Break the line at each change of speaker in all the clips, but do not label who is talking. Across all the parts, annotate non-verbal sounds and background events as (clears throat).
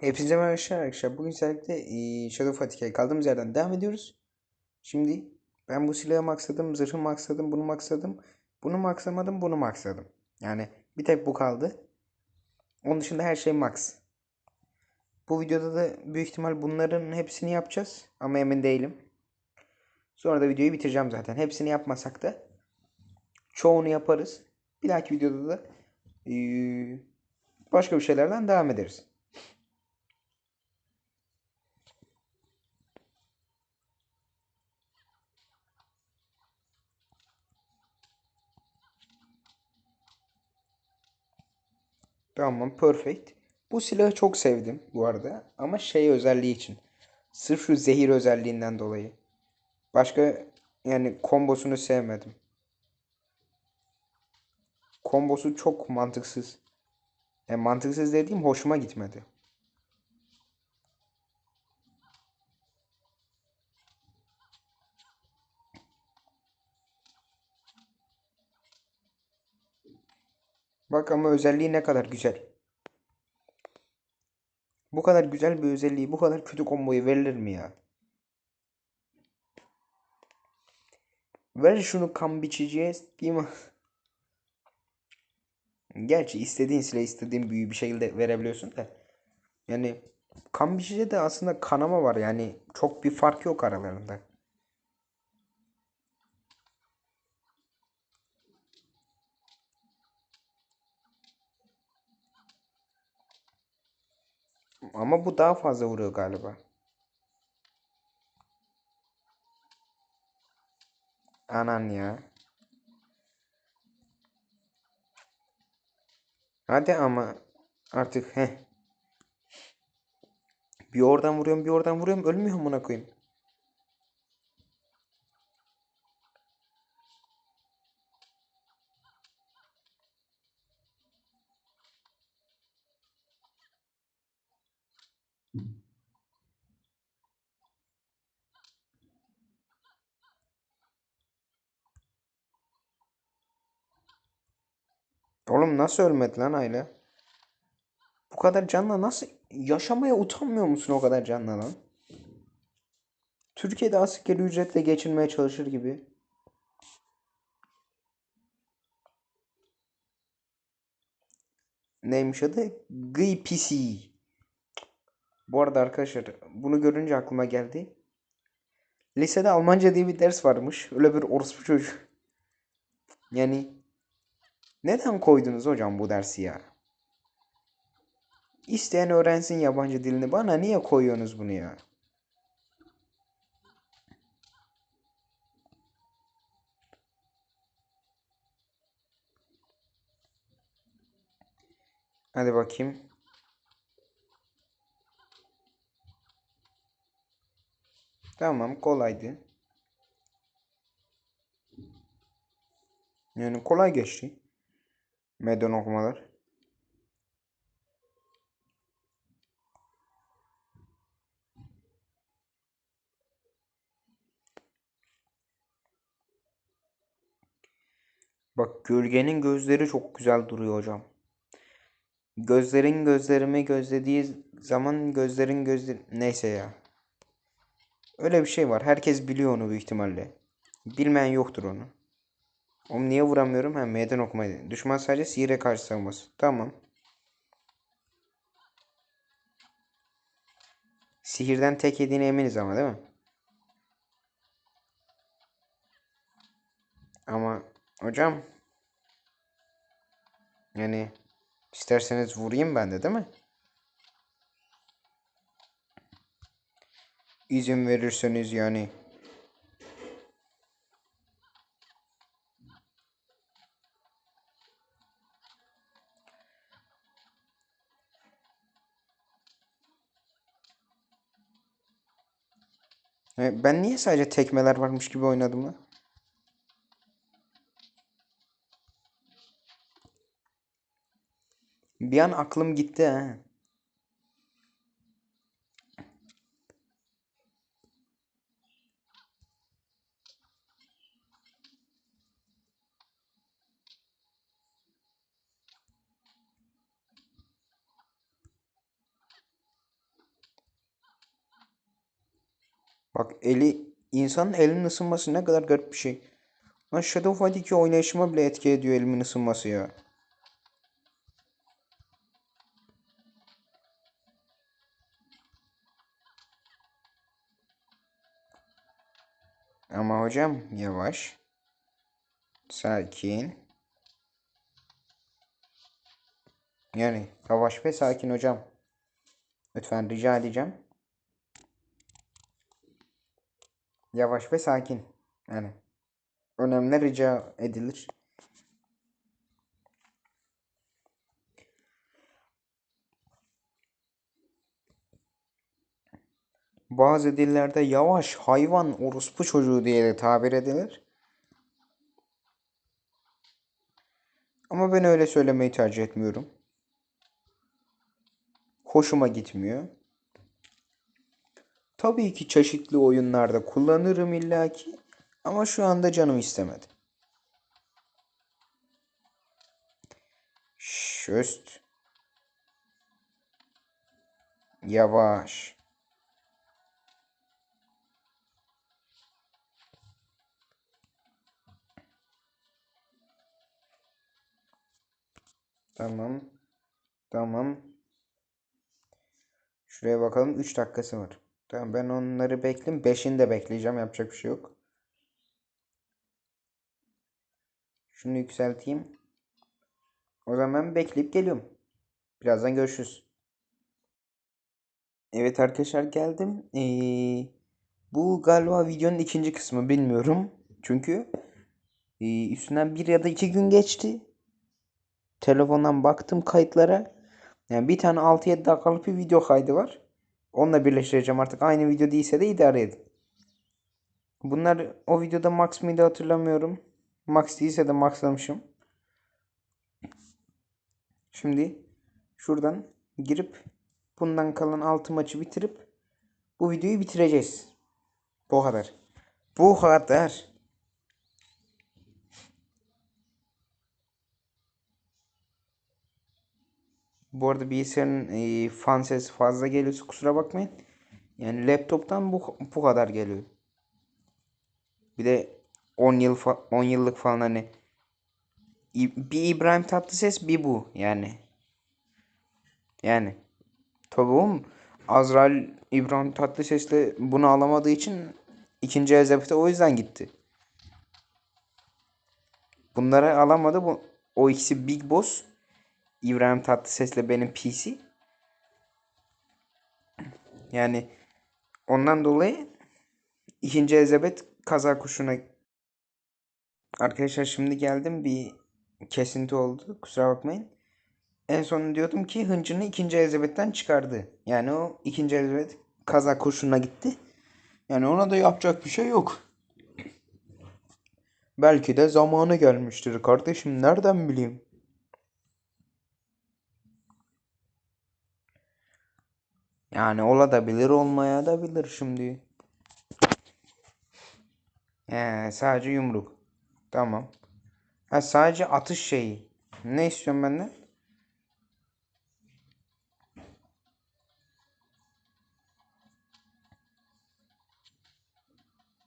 Hepinize merhaba arkadaşlar. Bugün özellikle eee, Shadow Fatigue kaldığımız yerden devam ediyoruz. Şimdi ben bu silahı maksadım, zırhı maksadım, bunu maksadım. Bunu maksamadım, bunu maksadım. Yani bir tek bu kaldı. Onun dışında her şey max. Bu videoda da büyük ihtimal bunların hepsini yapacağız. Ama emin değilim. Sonra da videoyu bitireceğim zaten. Hepsini yapmasak da çoğunu yaparız. Bir dahaki videoda da başka bir şeylerden devam ederiz. Tamam, perfect. Bu silahı çok sevdim bu arada ama şey özelliği için. Sırf şu zehir özelliğinden dolayı. Başka yani kombosunu sevmedim. Kombosu çok mantıksız. Yani mantıksız dediğim hoşuma gitmedi. Bak ama özelliği ne kadar güzel. Bu kadar güzel bir özelliği, bu kadar kötü komboyu verilir mi ya? Ver şunu kan biçiciye değil mi? Gerçi istediğin silah istediğin büyüyü bir şekilde verebiliyorsun da. Yani kan biçici de aslında kanama var yani çok bir fark yok aralarında. Ama bu daha fazla vuruyor galiba. Anan ya. Hadi ama artık he. Bir oradan vuruyorum, bir oradan vuruyorum. Ölmüyor amına koyayım. Oğlum nasıl ölmedi lan Ayla? Bu kadar canla nasıl yaşamaya utanmıyor musun o kadar canla lan? Türkiye'de asgari ücretle geçinmeye çalışır gibi. Neymiş adı? GPC. Bu arada arkadaşlar bunu görünce aklıma geldi. Lisede Almanca diye bir ders varmış. Öyle bir orospu çocuğu. Yani neden koydunuz hocam bu dersi ya? İsteyen öğrensin yabancı dilini. Bana niye koyuyorsunuz bunu ya? Hadi bakayım. Tamam kolaydı. Yani kolay geçti. Meydan okumalar. Bak gölgenin gözleri çok güzel duruyor hocam. Gözlerin gözlerimi gözlediği zaman gözlerin gözleri... Neyse ya. Öyle bir şey var. Herkes biliyor onu büyük ihtimalle. Bilmeyen yoktur onu. Oğlum niye vuramıyorum? Ha meydan okumaydı. Düşman sadece sihire karşı savunması. Tamam. Sihirden tek yediğine eminiz ama değil mi? Ama hocam yani isterseniz vurayım ben de değil mi? İzin verirseniz yani. Ben niye sadece tekmeler varmış gibi oynadım lan? Bir an aklım gitti ha. Bak eli insanın elinin ısınması ne kadar garip bir şey. Lan Shadow Fight 2 oynayışıma bile etki ediyor elimin ısınması ya. Ama hocam yavaş. Sakin. Yani yavaş ve sakin hocam. Lütfen rica edeceğim. Yavaş ve sakin. Yani önemli rica edilir. Bazı dillerde yavaş hayvan orospu çocuğu diye de tabir edilir. Ama ben öyle söylemeyi tercih etmiyorum. Hoşuma gitmiyor. Tabii ki çeşitli oyunlarda kullanırım illaki ama şu anda canım istemedi. Şöst. Yavaş. Tamam. Tamam. Şuraya bakalım. 3 dakikası var. Tamam ben onları bekleyeyim. 5'ini de bekleyeceğim. Yapacak bir şey yok. Şunu yükselteyim. O zaman ben bekleyip geliyorum. Birazdan görüşürüz. Evet arkadaşlar geldim. Ee, bu galiba videonun ikinci kısmı bilmiyorum. Çünkü e, üstünden bir ya da iki gün geçti. Telefondan baktım kayıtlara. Yani bir tane 6-7 dakikalık bir video kaydı var. Onunla birleştireceğim artık. Aynı video değilse de idare edin. Bunlar o videoda max mıydı hatırlamıyorum. Max değilse de maxlamışım. Şimdi şuradan girip bundan kalan 6 maçı bitirip bu videoyu bitireceğiz. Bu kadar. Bu kadar. Bu arada bilgisayarın e, fan sesi fazla geliyorsa kusura bakmayın. Yani laptoptan bu bu kadar geliyor. Bir de 10 yıl 10 yıllık falan hani bir İbrahim Tatlıses bir bu yani. Yani tabii oğlum Azrail İbrahim Tatlıses'le bunu alamadığı için ikinci Elizabeth'e o yüzden gitti. Bunları alamadı. Bu, o ikisi Big Boss. İbrahim Tatlıses'le benim PC. Yani ondan dolayı ikinci Elizabeth kaza kuşuna Arkadaşlar şimdi geldim bir kesinti oldu. Kusura bakmayın. En son diyordum ki hıncını ikinci Elizabeth'ten çıkardı. Yani o ikinci Elizabeth kaza kurşununa gitti. Yani ona da yapacak bir şey yok. Belki de zamanı gelmiştir kardeşim. Nereden bileyim? Yani ola da bilir olmaya da bilir şimdi. He, sadece yumruk. Tamam. Ha sadece atış şeyi. Ne istiyorum benden?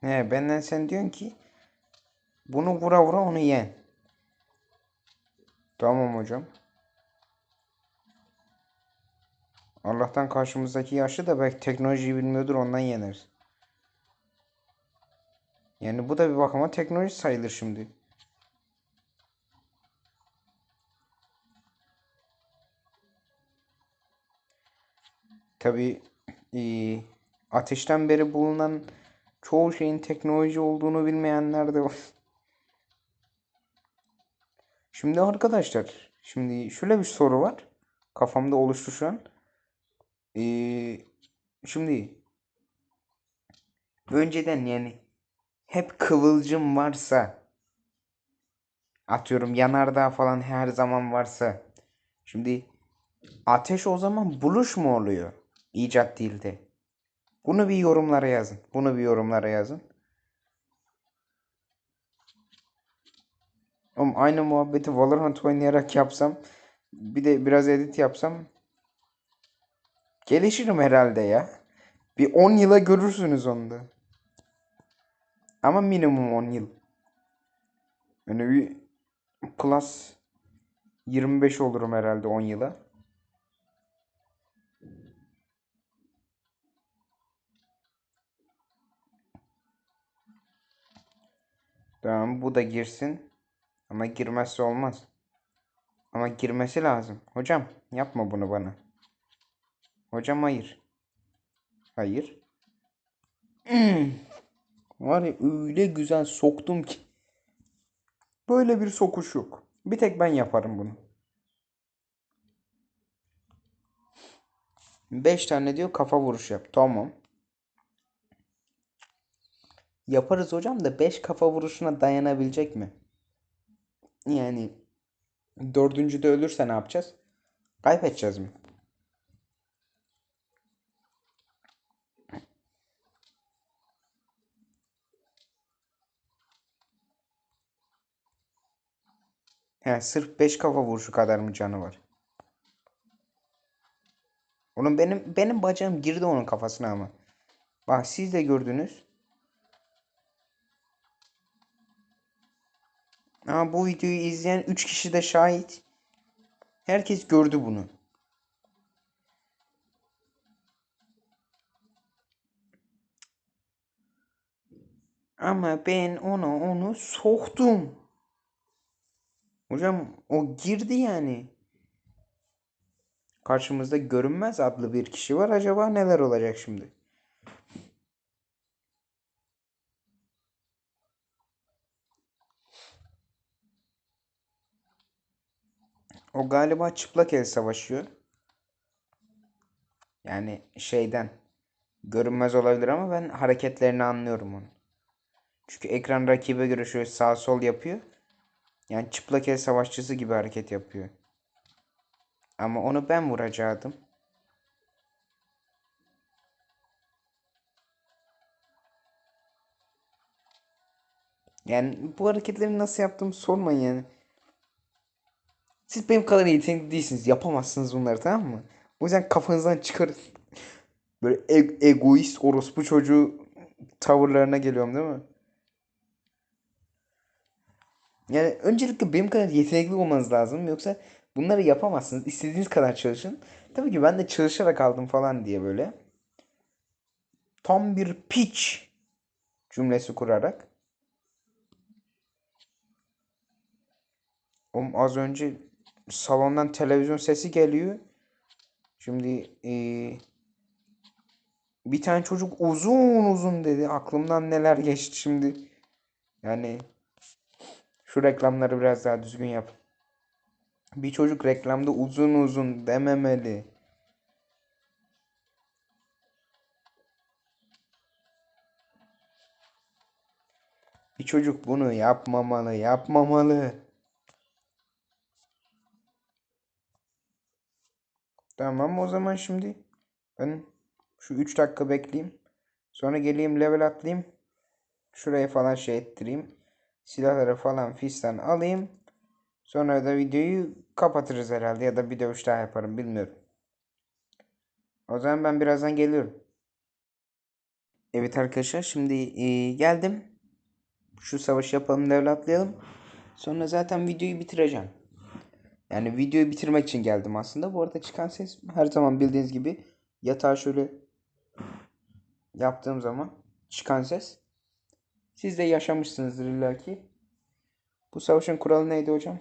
He benden sen diyorsun ki bunu vura vura onu yen. Tamam hocam. Allah'tan karşımızdaki yaşlı da belki teknolojiyi bilmiyordur ondan yeneriz. Yani bu da bir bakıma teknoloji sayılır şimdi. Tabi e, ateşten beri bulunan çoğu şeyin teknoloji olduğunu bilmeyenler de var. Şimdi arkadaşlar, şimdi şöyle bir soru var. Kafamda oluştu şu an. Ee, şimdi önceden yani hep kıvılcım varsa atıyorum yanardağ falan her zaman varsa şimdi ateş o zaman buluş mu oluyor? İcat değildi. Bunu bir yorumlara yazın. Bunu bir yorumlara yazın. Oğlum aynı muhabbeti Valorant oynayarak yapsam bir de biraz edit yapsam gelişirim herhalde ya. Bir 10 yıla görürsünüz onu da. Ama minimum 10 yıl. Yani bir klas 25 olurum herhalde 10 yıla. Tamam bu da girsin. Ama girmezse olmaz. Ama girmesi lazım. Hocam yapma bunu bana. Hocam hayır. Hayır. (clears throat) Var ya öyle güzel soktum ki. Böyle bir sokuş yok. Bir tek ben yaparım bunu. 5 tane diyor kafa vuruş yap. Tamam. Yaparız hocam da 5 kafa vuruşuna dayanabilecek mi? Yani dördüncüde ölürse ne yapacağız? Kaybedeceğiz mi? He, sırf 5 kafa vuruşu kadar mı canı var? Onun benim benim bacağım girdi onun kafasına ama. Bak siz de gördünüz. Ama bu videoyu izleyen 3 kişi de şahit. Herkes gördü bunu. Ama ben ona onu soktum. Hocam o girdi yani. Karşımızda görünmez adlı bir kişi var. Acaba neler olacak şimdi? O galiba çıplak el savaşıyor. Yani şeyden görünmez olabilir ama ben hareketlerini anlıyorum onu. Çünkü ekran rakibe göre şöyle sağ sol yapıyor. Yani çıplak el savaşçısı gibi hareket yapıyor. Ama onu ben vuracaktım. Yani bu hareketleri nasıl yaptığımı sormayın yani. Siz benim kadar yetenekli değilsiniz. Yapamazsınız bunları tamam mı? O yüzden kafanızdan çıkarın. Böyle e- egoist orospu çocuğu tavırlarına geliyorum değil mi? Yani öncelikle benim kadar yetenekli olmanız lazım. Yoksa bunları yapamazsınız. İstediğiniz kadar çalışın. Tabii ki ben de çalışarak aldım falan diye böyle. Tam bir piç cümlesi kurarak. Oğlum az önce salondan televizyon sesi geliyor. Şimdi eee, bir tane çocuk uzun uzun dedi. Aklımdan neler geçti şimdi. Yani şu reklamları biraz daha düzgün yap. Bir çocuk reklamda uzun uzun dememeli. Bir çocuk bunu yapmamalı, yapmamalı. Tamam o zaman şimdi ben şu 3 dakika bekleyeyim. Sonra geleyim level atlayayım. Şuraya falan şey ettireyim. Silahları falan fistan alayım. Sonra da videoyu kapatırız herhalde ya da bir dövüş daha yaparım bilmiyorum. O zaman ben birazdan geliyorum. Evet arkadaşlar şimdi e, geldim. Şu savaşı yapalım level atlayalım. Sonra zaten videoyu bitireceğim. Yani videoyu bitirmek için geldim aslında. Bu arada çıkan ses her zaman bildiğiniz gibi yatağı şöyle yaptığım zaman çıkan ses. Siz de yaşamışsınızdır illaki. Bu savaşın kuralı neydi hocam?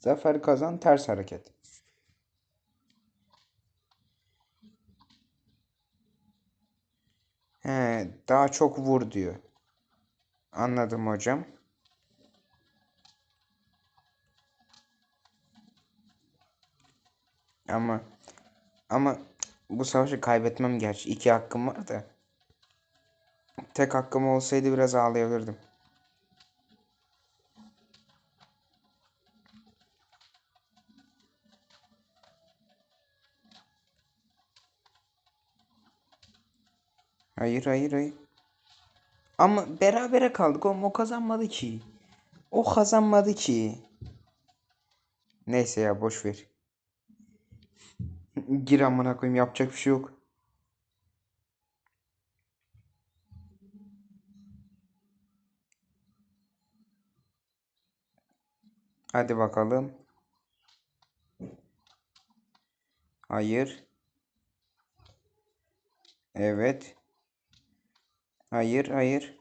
Zafer kazan ters hareket. He, daha çok vur diyor. Anladım hocam. Ama ama bu savaşı kaybetmem gerçi. İki hakkım var da. Tek hakkım olsaydı biraz ağlayabilirdim. Hayır hayır hayır. Ama berabere kaldık. O, o kazanmadı ki. O kazanmadı ki. Neyse ya boş ver. Gir amına koyayım yapacak bir şey yok. Hadi bakalım. Hayır. Evet. Hayır, hayır.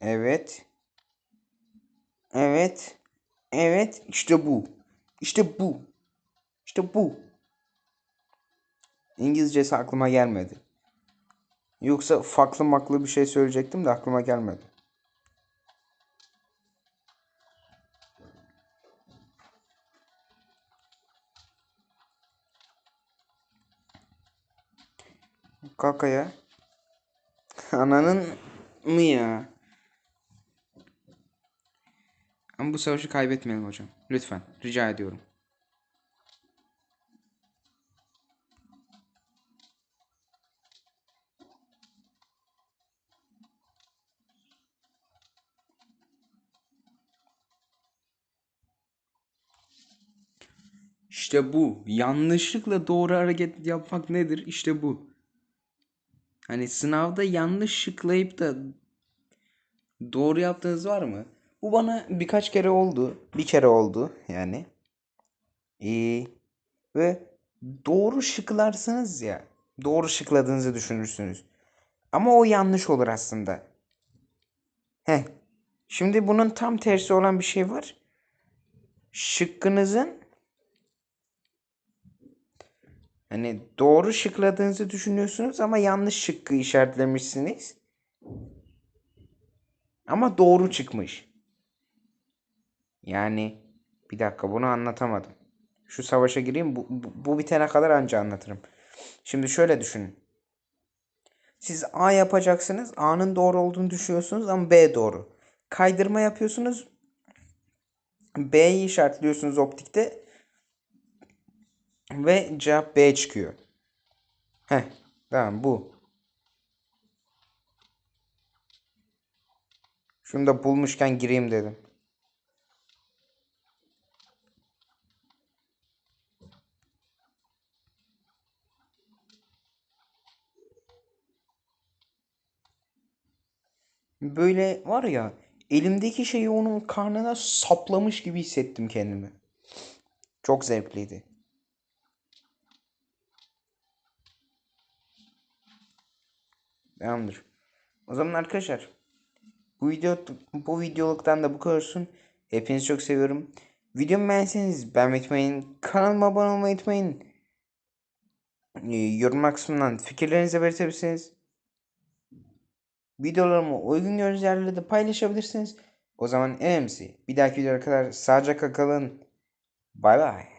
Evet. Evet. Evet. İşte bu. İşte bu. İşte bu. İngilizcesi aklıma gelmedi. Yoksa farklı maklı bir şey söyleyecektim de aklıma gelmedi. Kaka ya. Ananın mı ya? Ama bu savaşı kaybetmeyelim hocam. Lütfen. Rica ediyorum. İşte bu. Yanlışlıkla doğru hareket yapmak nedir? İşte bu. Hani sınavda yanlış şıklayıp da doğru yaptığınız var mı? Bu bana birkaç kere oldu. Bir kere oldu yani. Ee, ve doğru şıklarsınız ya. Doğru şıkladığınızı düşünürsünüz. Ama o yanlış olur aslında. Heh. Şimdi bunun tam tersi olan bir şey var. Şıkkınızın Hani doğru şıkladığınızı düşünüyorsunuz ama yanlış şıkkı işaretlemişsiniz. Ama doğru çıkmış. Yani bir dakika bunu anlatamadım. Şu savaşa gireyim bu, bu, bu bitene kadar anca anlatırım. Şimdi şöyle düşünün. Siz A yapacaksınız. A'nın doğru olduğunu düşünüyorsunuz ama B doğru. Kaydırma yapıyorsunuz. B'yi işaretliyorsunuz optikte. Ve cevap B çıkıyor. Heh, tamam bu. Şunu da bulmuşken gireyim dedim. Böyle var ya elimdeki şeyi onun karnına saplamış gibi hissettim kendimi. Çok zevkliydi. Tamamdır. O zaman arkadaşlar bu video bu videoluktan da bu kadar olsun. Hepinizi çok seviyorum. Videomu beğenseniz beğenmeyi unutmayın. Kanalıma abone olmayı unutmayın. Ee, yorum kısmından fikirlerinizi belirtebilirsiniz. Videolarımı uygun gördüğünüz yerlerde de paylaşabilirsiniz. O zaman en önemlisi bir dahaki videoya kadar sağlıcakla kalın. Bay bay.